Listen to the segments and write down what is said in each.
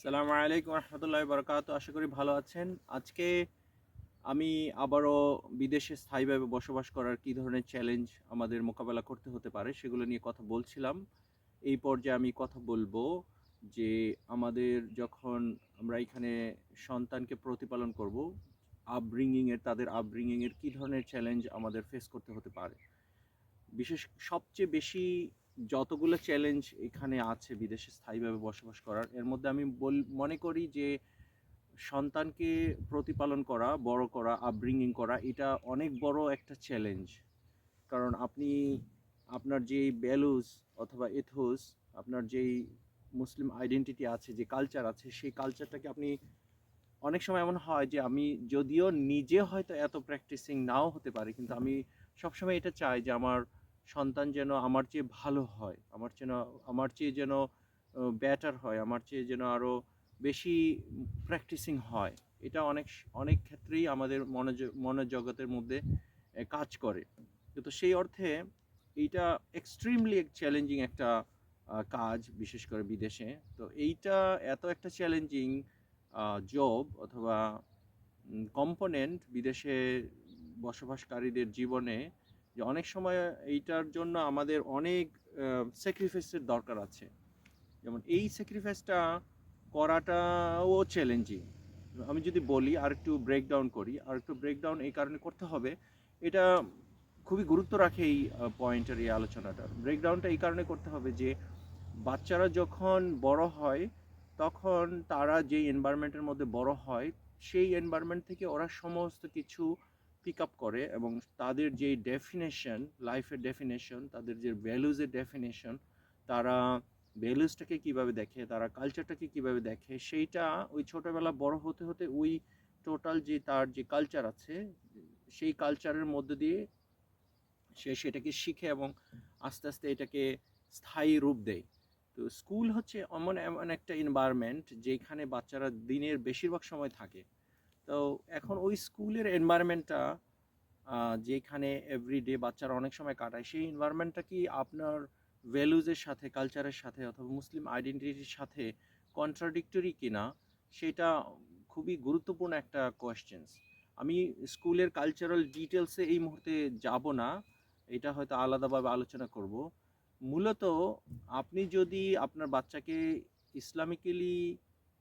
সালামু আলাইকুম রহমতুল্লাহ বরকাত আশা করি ভালো আছেন। আজকে আমি আবারও বিদেশে স্থায়ীভাবে বসবাস করার কী ধরনের চ্যালেঞ্জ আমাদের মোকাবেলা করতে হতে পারে সেগুলো নিয়ে কথা বলছিলাম। এই পর্যায়ে আমি কথা বলব যে আমাদের যখন আমরা এখানে সন্তানকে প্রতিপালন করব আপব্রিঙ্গিংয়ের তাদের আপব্রিঙ্গিংয়ের কী ধরনের চ্যালেঞ্জ আমাদের ফেস করতে হতে পারে। বিশেষ সবচেয়ে বেশি যতগুলো চ্যালেঞ্জ এখানে আছে বিদেশে স্থায়ীভাবে বসবাস করার, এর মধ্যে আমি বল, মনে করি যে সন্তানকে প্রতিপালন করা, বড় করা আপব্রিঙ্গিং করা, এটা অনেক বড় একটা চ্যালেঞ্জ কারণ আপনি, আপনার যেই ভ্যালুস অথবা এথোস আপনার যেই মুসলিম আইডেন্টিটি আছে, যে কালচার আছে, সেই কালচারটাকে আপনি অনেক সময় এমন হয় যে আমি যদিও নিজে হয়তো এত প্র্যাকটিসিং নাও হতে পারি, কিন্তু আমি সবসময় এটা চাই যে আমার সন্তান যেন আমার চেয়ে ভালো হয়, আমার যেন, আমার চেয়ে যেন ব্যাটার হয়, আমার চেয়ে যেন আরও বেশি প্র্যাকটিসিং হয়, এটা অনেক অনেক ক্ষেত্রেই আমাদের মনোযোগ মনোজগতের মধ্যে কাজ করে। কিন্তু সেই অর্থে এইটা এক্সট্রিমলি চ্যালেঞ্জিং একটা কাজ, বিশেষ করে বিদেশে। তো এইটা এত একটা চ্যালেঞ্জিং জব অথবা কম্পোনেন্ট বিদেশে বসবাসকারীদের জীবনে যে অনেক সময় এইটার জন্য আমাদের অনেক স্যাক্রিফাইসের দরকার আছে। যেমন এই স্যাক্রিফাইসটা করাটাও চ্যালেঞ্জিং আমি যদি বলি, আর একটু ব্রেকডাউন করি, আর একটু ব্রেকডাউন এই কারণে করতে হবে, এটা খুবই গুরুত্ব রাখে এই পয়েন্টের এই আলোচনাটা। ব্রেকডাউনটা এই কারণে করতে হবে যে, বাচ্চারা যখন বড় হয়, তখন তারা যেই এনভায়রনমেন্টের মধ্যে বড় হয়, সেই এনভায়রনমেন্ট থেকে ওরা সমস্ত কিছু পিক আপ করে এবং তাদের যে ডেফিনেশন লাইফের ডেফিনেশন তাদের যে ভ্যালুজের ডেফিনেশন তারা ভ্যালুজটাকে কীভাবে দেখে, তারা কালচারটাকে কীভাবে দেখে, সেইটা ওই ছোটোবেলা বড় হতে হতে ওই টোটাল যে তার যে কালচার আছে, সেই কালচারের মধ্যে দিয়ে সে সেটাকে শিখে এবং আস্তে আস্তে এটাকে স্থায়ী রূপ দেয়। তো স্কুল হচ্ছে এমন এমন একটা এনভায়রনমেন্ট যেখানে বাচ্চারা দিনের বেশিরভাগ সময় থাকে। তো এখন ওই স্কুলের এনভায়রনমেন্টটা যেখানে এভরিডে বাচ্চারা অনেক সময় কাটায়, সেই এনভায়রনমেন্টটা কি আপনার ভ্যালুজের সাথে কালচারের সাথে অথবা মুসলিম আইডেন্টিটির সাথে কন্ট্রাডিক্টরি কিনা, সেটা খুবই গুরুত্বপূর্ণ একটা কোয়েশ্চেন্স আমি স্কুলের কালচারাল ডিটেলসে এই মুহূর্তে যাব না, এটা হয়তো আলাদাভাবে আলোচনা করব। মূলত আপনি যদি আপনার বাচ্চাকে ইসলামিক্যালি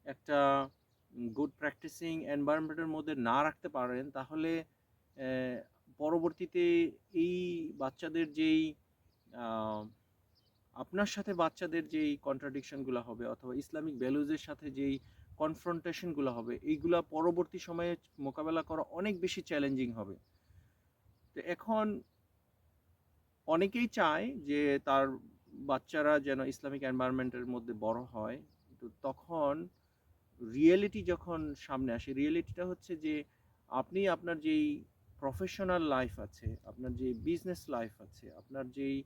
একটা গুড প্র্যাকটিসিং এনভায়রনমেন্টের মধ্যে না রাখতে পারেন, তাহলে পরবর্তীতে এই বাচ্চাদের যেই আপনার সাথে বাচ্চাদের যেই কন্ট্রাডিকশনগুলো হবে অথবা ইসলামিক ভ্যালুজের সাথে যেই কনফ্রন্টেশনগুলো হবে, এইগুলা পরবর্তী সময়ে মোকাবেলা করা অনেক বেশি চ্যালেঞ্জিং হবে। তো এখন অনেকেই চায় যে তার বাচ্চারা যেন ইসলামিক এনভায়রনমেন্টের মধ্যে বড় হয়, তো তখন রিয়েলিটি যখন সামনে আসে রিয়েলিটিটা হচ্ছে যে আপনি আপনার যেই প্রফেশনাল লাইফ আছে, আপনার যে বিজনেস লাইফ আছে, আপনার যেই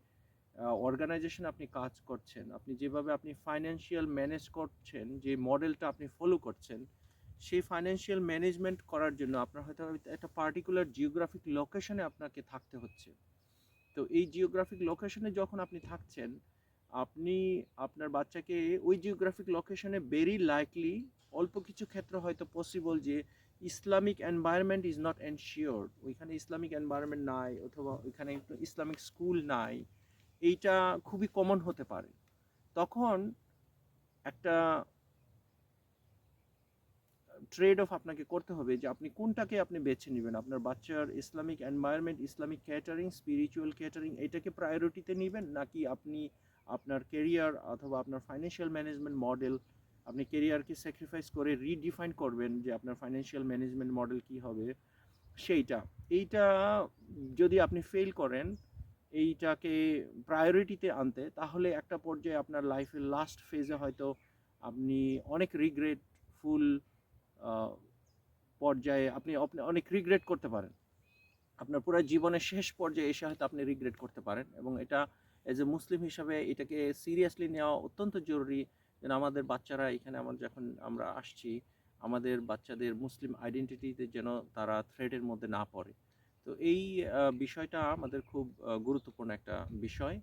অর্গানাইজেশন আপনি কাজ করছেন, আপনি যেভাবে আপনি ফাইন্যান্সিয়াল ম্যানেজ করছেন, যে মডেলটা আপনি ফলো করছেন, সেই ফাইন্যান্সিয়াল ম্যানেজমেন্ট করার জন্য আপনার হয়তো একটা পার্টিকুলার জিওগ্রাফিক লোকেশনে আপনাকে থাকতে হচ্ছে। তো এই জিওগ্রাফিক লোকেশনে যখন আপনি থাকছেন, আপনি আপনার বাচ্চাকে ওই জিওগ্রাফিক লোকেশনে ভেরি লাইকলি অল্প কিছু ক্ষেত্রে হয়তো পসিবল যে Islamic environment is not ensure ওইখানে ইসলামিক এনভায়রনমেন্ট নাই অথবা ওইখানে ইসলামিক স্কুল নাই, এইটা খুবই কমন হতে পারে। তখন একটা ট্রেড অফ আপনাকে করতে হবে যে আপনি কোনটাকে আপনি বেছে নেবেন। আপনার বাচ্চার Islamic environment Islamic catering spiritual catering এটাকে প্রায়োরিটিতে নেবেন নাকি আপনি আপনার কেরিয়ার অথবা আপনার ফাইন্যান্সিয়াল ম্যানেজমেন্ট মডেল আপনি কেরিয়ারকে স্যাক্রিফাইস করে রিডিফাইন করবেন যে আপনার ফাইন্যান্সিয়াল ম্যানেজমেন্ট মডেল কি হবে, সেইটা। এইটা যদি আপনি ফেল করেন, এইটাকে প্রায়োরিটিতে আনতে, তাহলে একটা পর্যায়ে আপনার লাইফের লাস্ট ফেজে হয়তো আপনি অনেক রিগ্রেট ফুল পর্যায়ে আপনি অনেক রিগ্রেট করতে পারেন। আপনার পুরো জীবনের শেষ পর্যায়ে এসে হয়তো আপনি রিগ্রেট করতে পারেন এবং এটা এজ এ মুসলিম হিসাবে এটাকে সিরিয়াসলি নেওয়া অত্যন্ত জরুরি। যেন আমাদের বাচ্চারা এখানে আমার যখন আমরা আসছি, আমাদের বাচ্চাদের মুসলিম আইডেন্টিটিতে যেন তারা থ্রেডের মধ্যে না পড়ে। তো এই বিষয়টা আমাদের খুব গুরুত্বপূর্ণ একটা বিষয়।